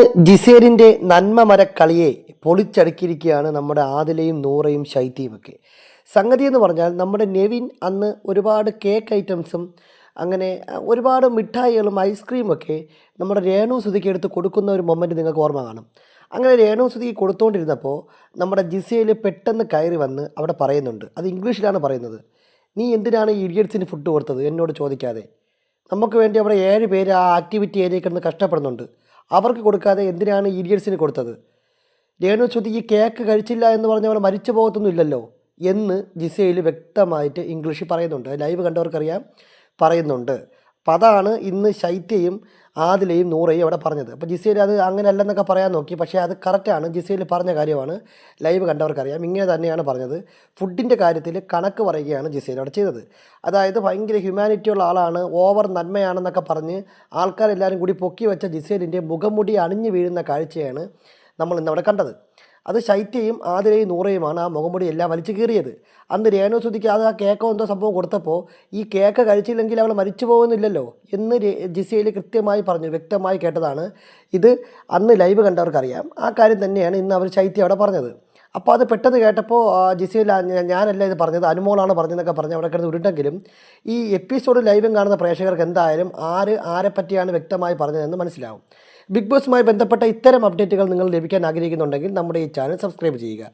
ജിസേലിന്റെ നന്മ മരക്കളിയെ പൊളിച്ചടുക്കിയിരിക്കുകയാണ് നമ്മുടെ ആദിലയും നൂറയും ശൈത്യയും ഒക്കെ സംഗതി എന്ന് പറഞ്ഞാൽ നമ്മുടെ നെവിൻ അന്ന് ഒരുപാട് കേക്ക് ഐറ്റംസും അങ്ങനെ ഒരുപാട് മിഠായികളും ഐസ്ക്രീമും ഒക്കെ നമ്മുടെ രേണു സുതിക്ക് എടുത്ത് കൊടുക്കുന്ന ഒരു മൊമെന്റ് നിങ്ങൾക്ക് ഓർമ്മ കാണും. അങ്ങനെ രേണു സുതിക്ക് കൊടുത്തുകൊണ്ടിരുന്നപ്പോൾ നമ്മുടെ ജിസയിൽ പെട്ടെന്ന് കയറി വന്ന് അവിടെ പറയുന്നുണ്ട്. അത് ഇംഗ്ലീഷിലാണ് പറയുന്നത്. നീ എന്തിനാണ് ഈ ഇഡിയറ്റ്സിന് ഫുഡ് കൊടുത്തത്? എന്നോട് ചോദിക്കാതെ. നമുക്ക് വേണ്ടി അവിടെ ഏഴ് പേര് ആ ആക്ടിവിറ്റി ഏരിയയിൽ കഷ്ടപ്പെടുന്നുണ്ട്. അവർക്ക് കൊടുക്കാതെ എന്തിനാണ് ഇഡിയറ്റ്സിന് കൊടുത്തത്? രേണു ശ്രുതി ഈ കേക്ക് കഴിച്ചില്ല എന്ന് പറഞ്ഞവർ മരിച്ചു പോകത്തൊന്നുമില്ലല്ലോ എന്ന് ജിസയിൽ വ്യക്തമായിട്ട് ഇംഗ്ലീഷിൽ പറയുന്നുണ്ട്. ലൈവ് കണ്ടവർക്കറിയാം പറയുന്നുണ്ട്. അപ്പം അതാണ് ഇന്ന് ശൈത്യയും ആദിലയും നൂറയും അവിടെ പറഞ്ഞത്. അപ്പോൾ ജിസയിൽ അത് അങ്ങനെയല്ലെന്നൊക്കെ പറയാൻ നോക്കി. പക്ഷേ അത് കറക്റ്റാണ്. ജിസയിൽ പറഞ്ഞ കാര്യമാണ് ലൈവ് കണ്ടവർക്കറിയാം. ഇങ്ങനെ തന്നെയാണ് പറഞ്ഞത്. ഫുഡിന്റെ കാര്യത്തിൽ കണക്ക് പറയുകയാണ് ജിസയിൽ അവിടെ ചെയ്തത്. അതായത് ഭയങ്കര ഹ്യൂമാനിറ്റി ഉള്ള ആളാണ്. ഓവർ നന്മയാണെന്നൊക്കെ പറഞ്ഞ് ആൾക്കാരെല്ലാവരും കൂടി പൊക്കി വെച്ച ജിസേലിന്റെ മുഖംമുടി അണിഞ്ഞു വീഴുന്ന കാഴ്ചയാണ് നമ്മൾ ഇന്നവിടെ കണ്ടത്. അത് ശൈത്യയും ആതിരയും നൂറയുമാണ് ആ മുഖംപൊടി എല്ലാം വലിച്ചു കീറിയത്. അന്ന് രേണുസുതിക്ക് അത് ആ കേക്കോ എന്തോ സംഭവം കൊടുത്തപ്പോൾ ഈ കേക്ക് കഴിച്ചില്ലെങ്കിൽ അവൾ മരിച്ചു പോകുന്നില്ലല്ലോ എന്ന് ജിസയിൽ കൃത്യമായി പറഞ്ഞു വ്യക്തമായി കേട്ടതാണ്. ഇത് അന്ന് ലൈവ് കണ്ടവർക്കറിയാം. ആ കാര്യം തന്നെയാണ് ഇന്ന് അവർ ശൈത്യം അവിടെ പറഞ്ഞത്. അപ്പോൾ അത് പെട്ടെന്ന് കേട്ടപ്പോൾ ജിസയിൽ ഞാനല്ല ഇത് പറഞ്ഞത് അനുമോളാണ് പറഞ്ഞതെന്നൊക്കെ പറഞ്ഞ് അവിടെ കിടന്ന് ഉരുണ്ടെങ്കിലും ഈ എപ്പിസോഡ് ലൈവും കാണുന്ന പ്രേക്ഷകർക്ക് എന്തായാലും ആര് ആരെപ്പറ്റിയാണ് വ്യക്തമായി പറഞ്ഞതെന്ന് മനസ്സിലാവും. ബിഗ് ബോസുമായി ബന്ധപ്പെട്ട ഇത്തരം അപ്ഡേറ്റുകൾ നിങ്ങൾ ലഭിക്കാൻ ആഗ്രഹിക്കുന്നുണ്ടെങ്കിൽ നമ്മുടെ ഈ ചാനൽ സബ്സ്ക്രൈബ് ചെയ്യുക.